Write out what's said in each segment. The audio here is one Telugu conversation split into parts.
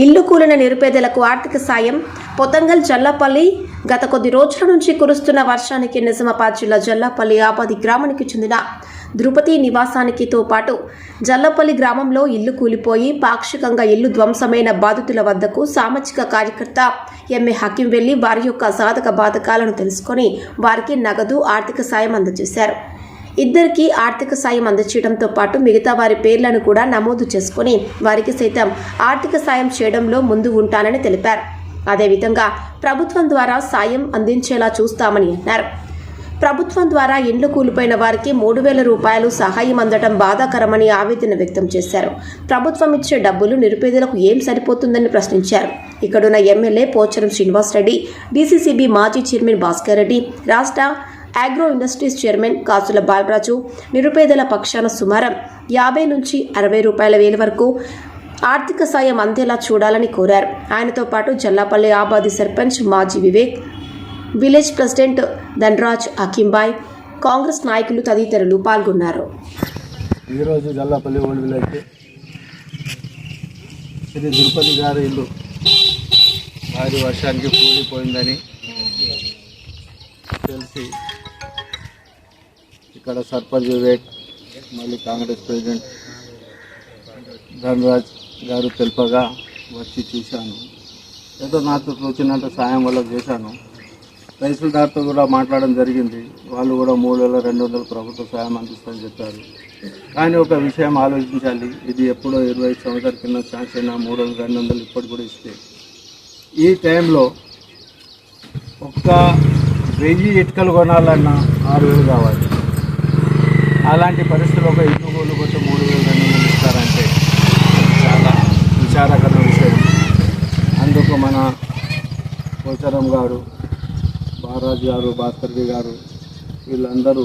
ఇల్లు కూలిన నిరుపేదలకు ఆర్థిక సాయం. పొతంగల్ జల్లాపల్లి గత కొద్ది రోజుల నుంచి కురుస్తున్న వర్షానికి నిజామాబాద్ జిల్లా జల్లాపల్లి ఆపది గ్రామానికి చెందిన ద్రుపతి నివాసానికితో పాటు జల్లపల్లి గ్రామంలో ఇల్లు కూలిపోయి పాక్షికంగా ఇల్లు ధ్వంసమైన బాధితుల వద్దకు సామాజిక కార్యకర్త ఎంఏ హకీం వెళ్ళి వారి యొక్క సాధక బాధకాలను తెలుసుకొని వారికి నగదు ఆర్థిక సాయం అందజేశారు. ఇద్దరికి ఆర్థిక సాయం అందచేయడంతో పాటు మిగతా వారి పేర్లను కూడా నమోదు చేసుకుని వారికి సైతం ఆర్థిక సాయం చేయడంలో ముందు ఉంటానని తెలిపారు. అదేవిధంగా ప్రభుత్వం ద్వారా సాయం అందించేలా చూస్తామని అన్నారు. ప్రభుత్వం ద్వారా ఇండ్లు కూలిపోయిన వారికి మూడు వేల రూపాయలు సహాయం అందడం బాధాకరమని ఆవేదన వ్యక్తం చేశారు. ప్రభుత్వం ఇచ్చే డబ్బులు నిరుపేదలకు ఏం సరిపోతుందని ప్రశ్నించారు. ఇక్కడున్న ఎమ్మెల్యే పోచారం శ్రీనివాసరెడ్డి డీసీసీబీ మాజీ చైర్మన్ భాస్కర్ రెడ్డి రాష్ట్ర ఆగ్రో ఇండస్ట్రీస్ చైర్మన్ కాసుల బాలరాజు. నిరుపేదల పక్షాన సుమారం యాభై నుంచి అరవై రూపాయల వేల వరకు ఆర్థిక సాయం అందేలా చూడాలని కోరారు. ఆయనతో పాటు జల్లాపల్లి ఆబాది సర్పంచ్ మాజీ వివేక్ విలేజ్ ప్రెసిడెంట్ ధనరాజ్ అఖింబాయ్ కాంగ్రెస్ నాయకులు తదితరులు పాల్గొన్నారు. ఈరోజు జల్లాపల్లి ఓల్డ్ విలేజ్ ఇది తిరుపతి గారి ఇల్లు వారి వర్షానికి కూలిపోయిందని తెలిసి ఇక్కడ సర్పంచ్ వివేక్ మళ్ళీ కాంగ్రెస్ ప్రెసిడెంట్ ధనరాజ్ గారు తెలుపగా వచ్చి చూశాను. ఏదో నాకు తోచినంత సాయం వల్ల చేశాను. తహసీల్దార్తో కూడా మాట్లాడడం జరిగింది. వాళ్ళు కూడా మూడు వేల రెండు వందలు ప్రభుత్వ సాయం అందిస్తామని చెప్పారు. కానీ ఒక విషయం ఆలోచించాలి. ఇది ఎప్పుడో ఇరవై ఐదు సంవత్సరాల కింద శాంక్షన్ మూడు వందల రెండు వందలు ఇప్పటి కూడా ఇస్తే. ఈ టైంలో ఒక్క వెయ్యి ఇటుకలు కొనాలన్నా ఆరు వేలు కావాలి. అలాంటి పరిస్థితుల్లో ఒక ఇల్లు గోలు కొట్టి మూడు వేలు రెండు ఇస్తారంటే చాలా విచారకరణ విషయం. అందుకు మన పోచారం గారు బాలరాజు గారు భాస్కర్జీ గారు వీళ్ళందరూ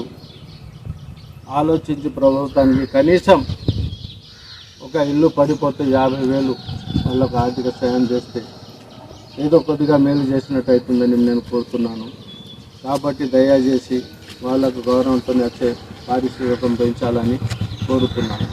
ఆలోచించి ప్రభుత్వానికి కనీసం ఒక ఇల్లు పడిపోతే యాభై వేలు వాళ్ళకు ఆర్థిక సాయం చేస్తే ఏదో కొద్దిగా మేలు చేసినట్టు అవుతుందని నేను కోరుతున్నాను. కాబట్టి దయచేసి వాళ్ళకు గౌరవంతో వచ్చే పారిశ్రామికం పెంచాలని కోరుతున్నాను